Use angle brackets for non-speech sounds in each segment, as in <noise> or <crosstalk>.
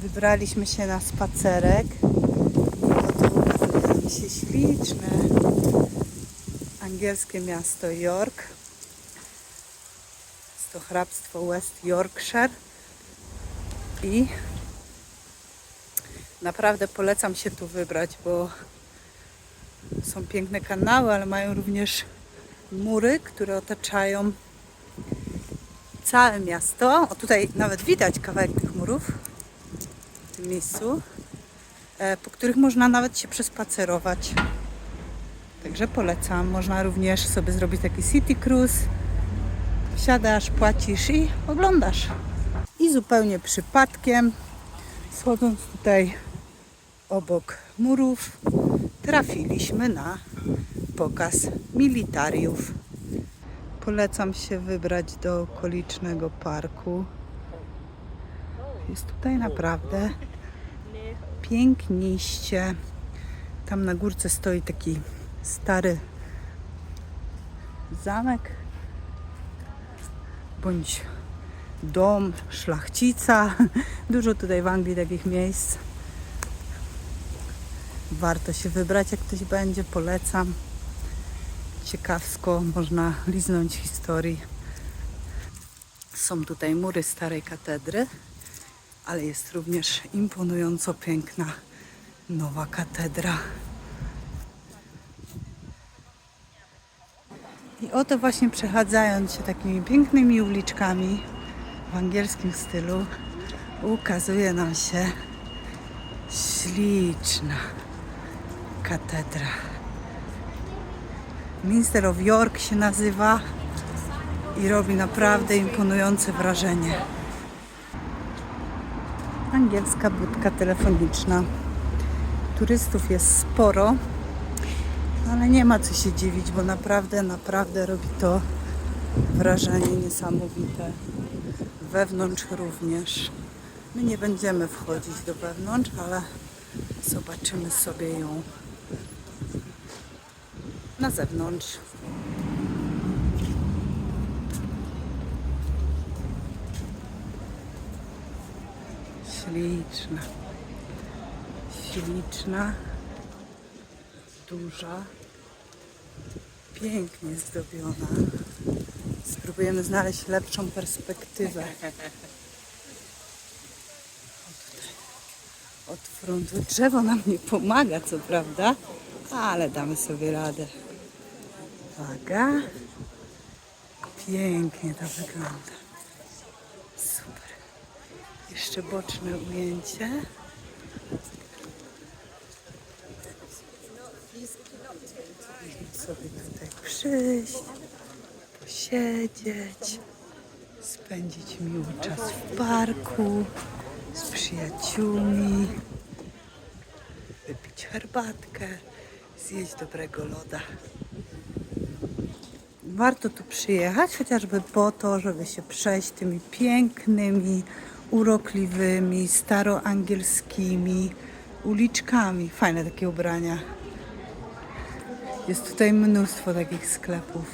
Wybraliśmy się na spacerek. Oto ukazuje nam się śliczne angielskie miasto York. Jest to hrabstwo West Yorkshire. I naprawdę polecam się tu wybrać, bo są piękne kanały, ale mają również mury, które otaczają całe miasto. O tutaj nawet widać kawałek tych murów miejscu, e, po których można nawet się przespacerować. Także polecam. Można również sobie zrobić taki city cruise. Wsiadasz, płacisz i oglądasz. I zupełnie przypadkiem, schodząc tutaj obok murów, trafiliśmy na pokaz militariów. Polecam się wybrać do okolicznego parku. Jest tutaj naprawdę piękniście. Tam na górce stoi taki stary zamek bądź dom szlachcica. <laughs> Dużo tutaj w Anglii takich miejsc. Warto się wybrać, jak ktoś będzie, polecam. Ciekawsko, można liznąć historii. Są tutaj mury starej katedry, ale jest również imponująco piękna nowa katedra. I oto właśnie przechadzając się takimi pięknymi uliczkami w angielskim stylu, ukazuje nam się śliczna katedra. Minster of York się nazywa i robi naprawdę imponujące wrażenie. Angielska budka telefoniczna. Turystów jest sporo, ale nie ma co się dziwić, bo naprawdę, naprawdę robi to wrażenie niesamowite. Wewnątrz również. My nie będziemy wchodzić do wewnątrz, ale zobaczymy sobie ją na zewnątrz. Śliczna. Śliczna. Duża. Pięknie zdobiona. Spróbujemy znaleźć lepszą perspektywę. Od frontu. Drzewo nam nie pomaga, co prawda, ale damy sobie radę. Uwaga. Pięknie to wygląda. Jeszcze boczne ujęcie. Sobie tutaj przyjść, posiedzieć, spędzić miły czas w parku z przyjaciółmi, wypić herbatkę, zjeść dobrego loda. Warto tu przyjechać, chociażby po to, żeby się przejść tymi pięknymi, urokliwymi, staroangielskimi uliczkami. Fajne takie ubrania. Jest tutaj mnóstwo takich sklepów.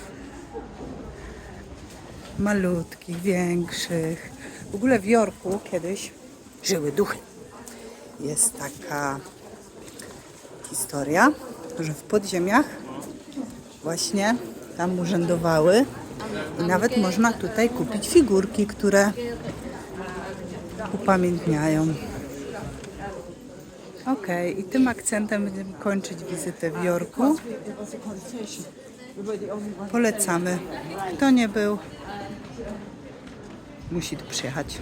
Malutkich, większych. W ogóle w Jorku kiedyś żyły duchy. Jest taka historia, że w podziemiach właśnie tam urzędowały i nawet można tutaj kupić figurki, które upamiętniają. Okej, i tym akcentem będziemy kończyć wizytę w Jorku. Polecamy. Kto nie był, musi tu przyjechać.